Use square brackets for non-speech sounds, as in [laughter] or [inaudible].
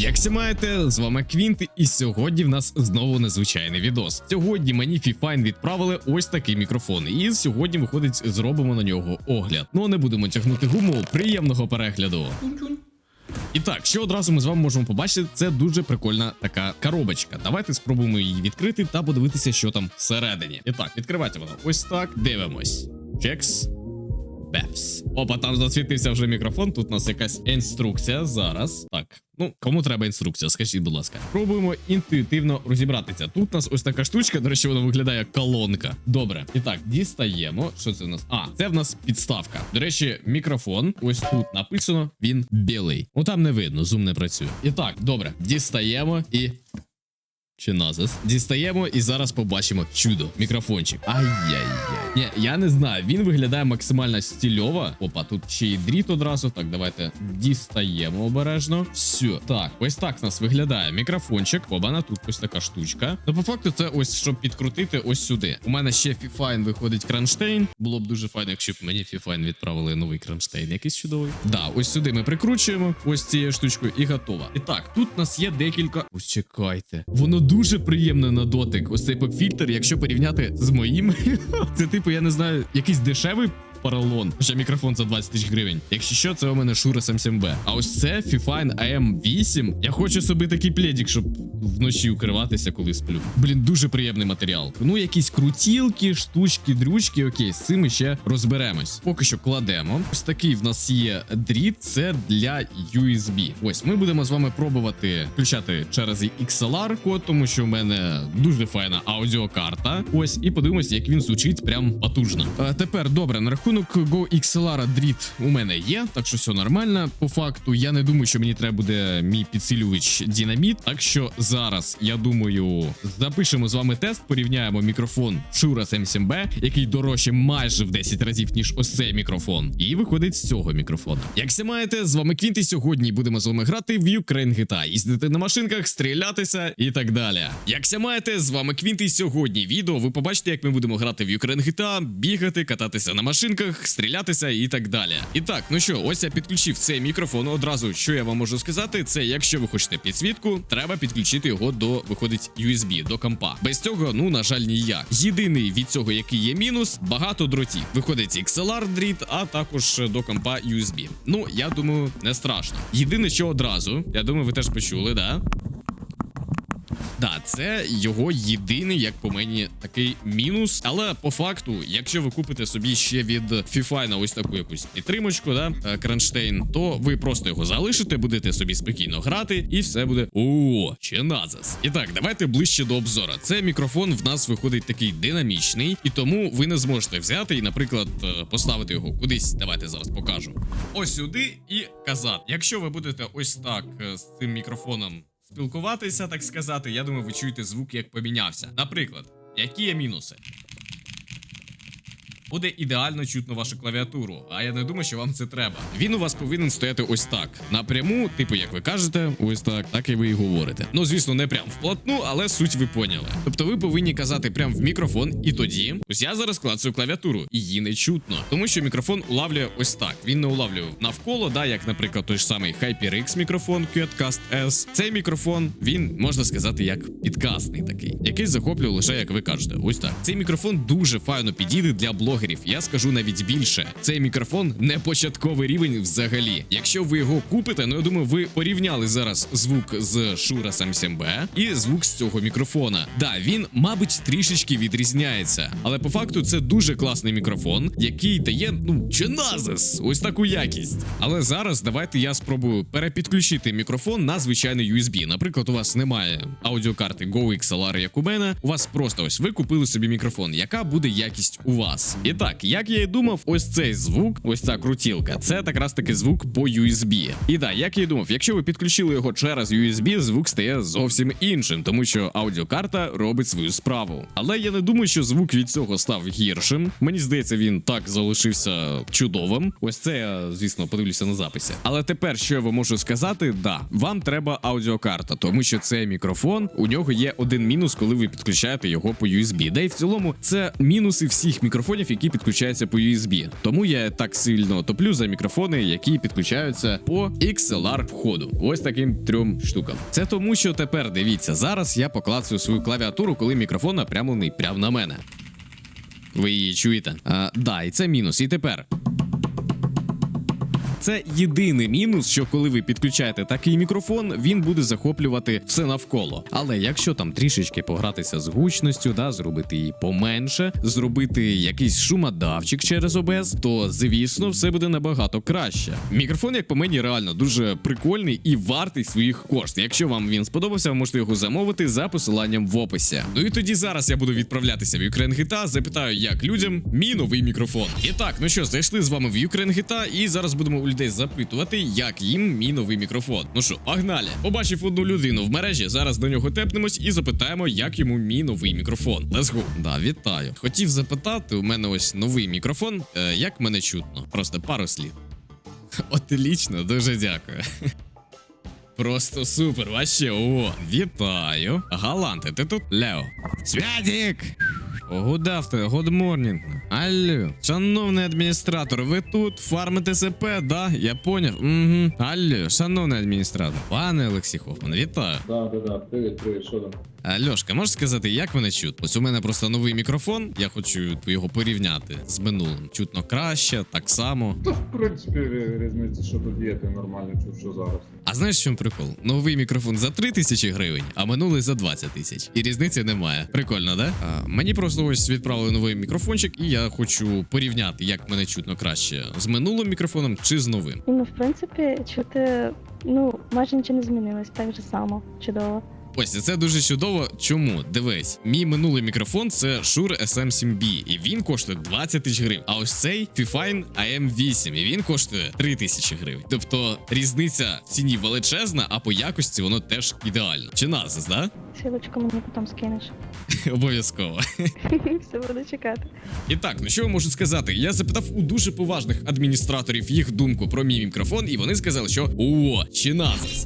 Як всі маєте, з вами Квінт, і сьогодні в нас знову незвичайний відос. Сьогодні мені Фіфайн відправили ось такий мікрофон, і сьогодні виходить, зробимо на нього огляд. Ну а не будемо тягнути гуму. Приємного перегляду. І так, що одразу ми з вами можемо побачити, це дуже прикольна така коробочка. Давайте спробуємо її відкрити та подивитися, що там всередині. І так, відкривайте вона. Ось так. Дивимось. Чекс. Бепс. Опа, там засвітився вже мікрофон. Тут у нас якась інструкція зараз. Так, ну кому треба інструкція? Скажіть, будь ласка. Пробуємо інтуїтивно розібратися. Тут у нас ось така штучка, до речі, вона виглядає колонка. Добре. І так, дістаємо. Що це в нас? А, це в нас підставка. До речі, мікрофон. Ось тут написано, він білий. Ну там не видно, зум не працює. І так, добре, дістаємо і. Чи назис. Дістаємо і зараз побачимо чудо. Мікрофончик. Ай-яй-яй. Ні, я не знаю. Він виглядає максимально стильово. Опа, тут ще й дріт одразу. Так, давайте дістаємо обережно. Все. Так, ось так у нас виглядає мікрофончик. Обана, тут ось така штучка. Ну, по факту, це ось щоб підкрутити ось сюди. У мене ще Фіфайн виходить кронштейн. Було б дуже файно, якщо б мені Фіфайн відправили новий кронштейн. Якийсь чудовий. Да, ось сюди ми прикручуємо ось цією штучкою і готово. І так, тут нас є декілька. Ось чекайте. Воно дуже приємне на дотик. Ось цей поп-фільтр, якщо порівняти з моїм, [laughs] це типу, я не знаю, якийсь дешевий. Паралон, хоча мікрофон за 20 тисяч гривень. Якщо що, це у мене Shure SM7B. А ось це Fifine AM8. Я хочу собі такий пледік, щоб вночі укриватися, коли сплю. Блін, дуже приємний матеріал. Ну, якісь крутілки, штучки, дрючки. Окей, з цим ще розберемось. Поки що кладемо. Ось такий в нас є дріт. Це для USB. Ось ми будемо з вами пробувати включати через XLR код, тому що в мене дуже файна аудіокарта. Ось, і подивимось, як він звучить прям потужно. А тепер добре, на рахунок Go XLR дріт у мене є, так що все нормально. По факту, я не думаю, що мені треба буде мій підсилювач динаміт. Так що зараз я думаю, запишемо з вами тест, порівняємо мікрофон Shure SM7B, який дорожче майже в 10 разів, ніж ось цей мікрофон. І виходить з цього мікрофона. Як маєте, з вами Квінт, і сьогодні будемо з вами грати в Ukraine GTA, їздити на машинках, стрілятися і так далі. Як маєте, з вами Квінт, і сьогодні відео ви побачите, як ми будемо грати в Ukraine GTA, бігати, кататися на машинках, стрілятися і так далі. І так, ну що, ось я підключив цей мікрофон. Одразу що я вам можу сказати, це якщо ви хочете підсвітку, треба підключити його до виходить USB, до компа. Без цього, ну на жаль, ніяк. Єдиний від цього, який є мінус, багато дротів. Виходить XLR дріт, а також до компа USB. Ну я думаю, не страшно. Єдине, що одразу, я думаю, ви теж почули, да? Да, це його єдиний, як по мені, такий мінус. Але по факту, якщо ви купите собі ще від Фіфайна ось таку якусь підтримочку, да, е, кронштейн, то ви просто його залишите, будете собі спокійно грати, і все буде о, чи назас. І так, давайте ближче до обзора. Це мікрофон в нас виходить такий динамічний, і тому ви не зможете взяти і, наприклад, е, поставити його кудись. Давайте зараз покажу. Ось сюди і казати. Якщо ви будете ось так е, з цим мікрофоном спілкуватися, так сказати, я думаю, ви чуєте звук, як помінявся. Наприклад, які є мінуси? Буде ідеально чутно вашу клавіатуру, а я не думаю, що вам це треба. Він у вас повинен стояти ось так. Напряму, типу, як ви кажете, ось так, так і ви і говорите. Ну, звісно, не прям вплотну, але суть ви поняли. Тобто ви повинні казати прям в мікрофон, і тоді ось я зараз клацаю клавіатуру, її не чутно. Тому що мікрофон улавлює ось так. Він не улавлює навколо, да, як, наприклад, той ж самий HyperX мікрофон Quadcast S. Цей мікрофон, він можна сказати, як підкастний такий, який захоплює лише, як ви кажете, ось так. Цей мікрофон дуже файно підійде для блогерів. Я скажу навіть більше. Цей мікрофон не початковий рівень взагалі. Якщо ви його купите, ну я думаю, ви порівняли зараз звук з Shure SM7B і звук з цього мікрофона. Да, він, мабуть, трішечки відрізняється, але по факту це дуже класний мікрофон, який дає ну чиназис, ось таку якість. Але зараз давайте я спробую перепідключити мікрофон на звичайний USB. Наприклад, у вас немає аудіокарти Go XLR, як у мене. У вас просто ось ви купили собі мікрофон. Яка буде якість у вас? І так, як я і думав, ось цей звук, ось ця крутілка, це якраз таки звук по USB. І да, як я і думав, якщо ви підключили його через USB, звук стає зовсім іншим, тому що аудіокарта робить свою справу. Але я не думаю, що звук від цього став гіршим. Мені здається, він так залишився чудовим. Ось це я, звісно, подивлюся на записі. Але тепер, що я вам можу сказати, да, вам треба аудіокарта, тому що цей мікрофон, у нього є один мінус, коли ви підключаєте його по USB. Да і в цілому це мінуси всіх мікрофонів, які які підключаються по USB. Тому я так сильно топлю за мікрофони, які підключаються по XLR входу. Ось таким трьом штукам. Це тому, що тепер дивіться, зараз я поклацую свою клавіатуру, коли мікрофон напрямлений прямо на мене. Ви її чуєте? А, да, і це мінус. І тепер. Це єдиний мінус, що коли ви підключаєте такий мікрофон, він буде захоплювати все навколо. Але якщо там трішечки погратися з гучністю, да, зробити її поменше, зробити якийсь шумодавчик через ОБС, то звісно все буде набагато краще. Мікрофон, як по мені, реально дуже прикольний і вартий своїх коштів. Якщо вам він сподобався, ви можете його замовити за посиланням в описі. Ну і тоді зараз я буду відправлятися в Ukraine GTA, запитаю, як людям мій новий мікрофон. І так, ну що, зайшли з вами в Ukraine GTA, і зараз будемо людей запитувати, як їм мій новий мікрофон. Ну що, погнали! Побачив одну людину в мережі. Зараз до нього тепнемось і запитаємо, як йому мій новий мікрофон. Let's go. Да, вітаю. Хотів запитати, у мене ось новий мікрофон. Е, як мене чутно? Просто пару слів. [laughs] Отлично, дуже дякую. [laughs] Просто супер, вообще, о, вітаю. Галанти, ти тут? Лео. Святік! Good afternoon, good morning. Алло. Шановний адміністратор, ви тут фармите СП, да? Я поняв. Угу. Алло, шановний адміністратор. Пане Олексій Хофман, вітаю. Да, да, да. Привіт, привіт, що там? Альошка, можеш сказати, як мене чутно? Ось у мене просто новий мікрофон, я хочу його порівняти з минулим. Чутно краще, так само. Та в принципі різниці, що тут є, ти нормально чув, що зараз. А знаєш, в чому прикол? Новий мікрофон за 3 тисячі гривень, а минулий за 20 тисяч. І різниці немає. Прикольно, да? А, мені просто ось відправили новий мікрофончик, і я хочу порівняти, як мене чутно краще з минулим мікрофоном чи з новим. Ну, в принципі, чути, ну, майже нічого не змінилось, так же само. Чудово. Ось це дуже чудово. Чому? Дивись, мій минулий мікрофон це Shure SM7B, і він коштує 20 тисяч гривень. А ось цей Fifine AM8, і він коштує 3 тисячі гривень. Тобто різниця в ціні величезна, а по якості воно теж ідеально. Чи назис, да? Силочку мені потім скинеш. [laughs] Обов'язково. [laughs] Все буду чекати. І так, ну що я можу сказати? Я запитав у дуже поважних адміністраторів їх думку про мій мікрофон, і вони сказали, що о, чи назис.